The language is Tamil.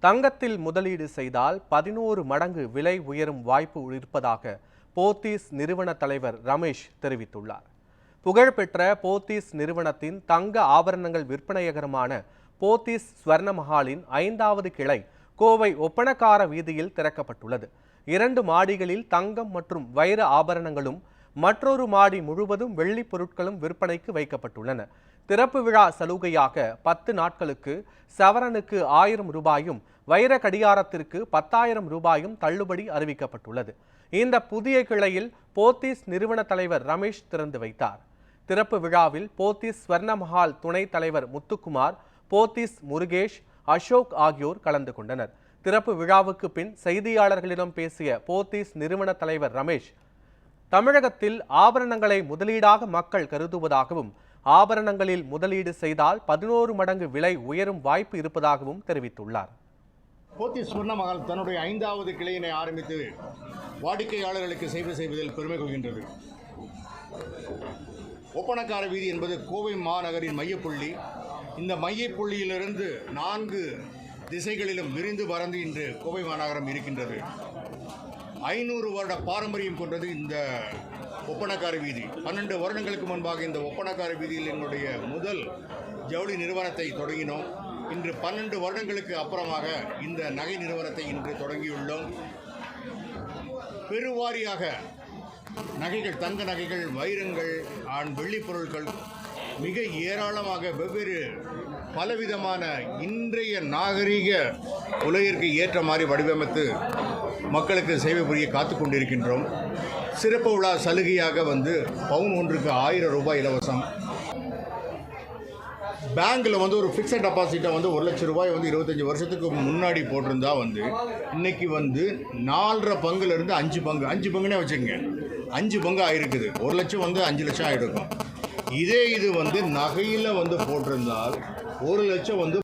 தங்கத்தில் முதலீடு செய்தால் பதினோரு மடங்கு விலை உயரும் வாய்ப்பு இருப்பதாக போத்தீஸ் நிறுவன தலைவர் ரமேஷ் தெரிவித்துள்ளார். புகழ்பெற்ற போத்தீஸ் நிறுவனத்தின் தங்க ஆபரணங்கள் விற்பனையகரமான போத்தீஸ் ஸ்வர்ண மஹாலின் ஐந்தாவது கிளை கோவை ஒப்பனக்கார வீதியில் திறக்கப்பட்டுள்ளது. இரண்டு மாடிகளில் தங்கம் மற்றும் வைர ஆபரணங்களும் மற்றொரு மாடி முழுவதும் வெள்ளிப் பொருட்களும் விற்பனைக்கு வைக்கப்பட்டுள்ளன. திறப்பு விழா சலுகையாக பத்து நாட்களுக்கு சவரனுக்கு ஆயிரம் ரூபாயும் வைர கடிகாரத்திற்கு பத்தாயிரம் ரூபாயும் தள்ளுபடி அறிவிக்கப்பட்டுள்ளது. இந்த புதிய கிளையில் போத்தீஸ் நிறுவன தலைவர் ரமேஷ் திறந்து வைத்தார். திறப்பு விழாவில் போத்தீஸ் ஸ்வர்ணமஹால் துணைத் தலைவர் முத்துக்குமார் போத்தீஸ் முருகேஷ் அசோக் ஆகியோர் கலந்து கொண்டனர். திறப்பு விழாவுக்கு பின் செய்தியாளர்களிடம் பேசிய போத்தீஸ் நிறுவன தலைவர் ரமேஷ் தமிழகத்தில் ஆபரணங்களை முதலீடாக மக்கள் கருதுவதாகவும் ஆபரணங்களில் முதலீடு செய்தால் பதினோரு மடங்கு விலை உயரும் வாய்ப்பு இருப்பதாகவும் தெரிவித்துள்ளார். போத்தி சுவர்ண மகால் தன்னுடைய ஐந்தாவது கிளையினை ஆரம்பித்து வாடிக்கையாளர்களுக்கு சேவை செய்வதில் பெருமை கொள்கின்றது. ஒப்பனக்கார வீதி என்பது கோவை மாநகரின் மையப்புள்ளி. இந்த மையப்புள்ளியிலிருந்து நான்கு திசைகளிலும் விரிந்து பறந்து இன்று கோவை மாநகரம் இருக்கின்றது. ஐநூறு வருட பாரம்பரியம் கொண்டது இந்த ஒப்பனக்கார வீதி. பன்னெண்டு வருடங்களுக்கு முன்பாக இந்த ஒப்பனக்கார வீதியில் எங்களுடைய முதல் ஜவுளி நிறுவனத்தை தொடங்கினோம். இன்று பன்னெண்டு வருடங்களுக்கு அப்புறமாக இந்த நகை நிறுவனத்தை இன்று தொடங்கியுள்ளோம். பெருவாரியாக நகைகள் தங்க நகைகள் வைரங்கள் ஆண் வெள்ளி பொருட்கள் மிக ஏராளமாக வெவ்வேறு பலவிதமான இன்றைய நாகரிக உலகிற்கு ஏற்ற மாதிரி வடிவமைத்து மக்களுக்கு சேவை புரிய காத்து கொண்டிருக்கின்றோம். சிறப்பு விழா சலுகையாக வந்து பவுன் ஒன்றுக்கு ஆயிரம் ரூபாய் இலவசம். பேங்க்கில் வந்து ஒரு ஃபிக்ஸட் டெபாசிட்டை வந்து ஒரு லட்சம் ரூபாய் வந்து இருபத்தஞ்சி வருஷத்துக்கு முன்னாடி போட்டிருந்தா வந்து இன்னைக்கு வந்து நாலரை பங்குலேருந்து அஞ்சு பங்கு அஞ்சு பங்குனே வச்சுக்கோங்க. அஞ்சு பங்கு ஆயிருக்குது. ஒரு லட்சம் வந்து அஞ்சு லட்சம் ஆகிருக்கும் இதே இது வந்து நகையில் வந்து போட்டிருந்தால் ஒரு லட்சம் வந்து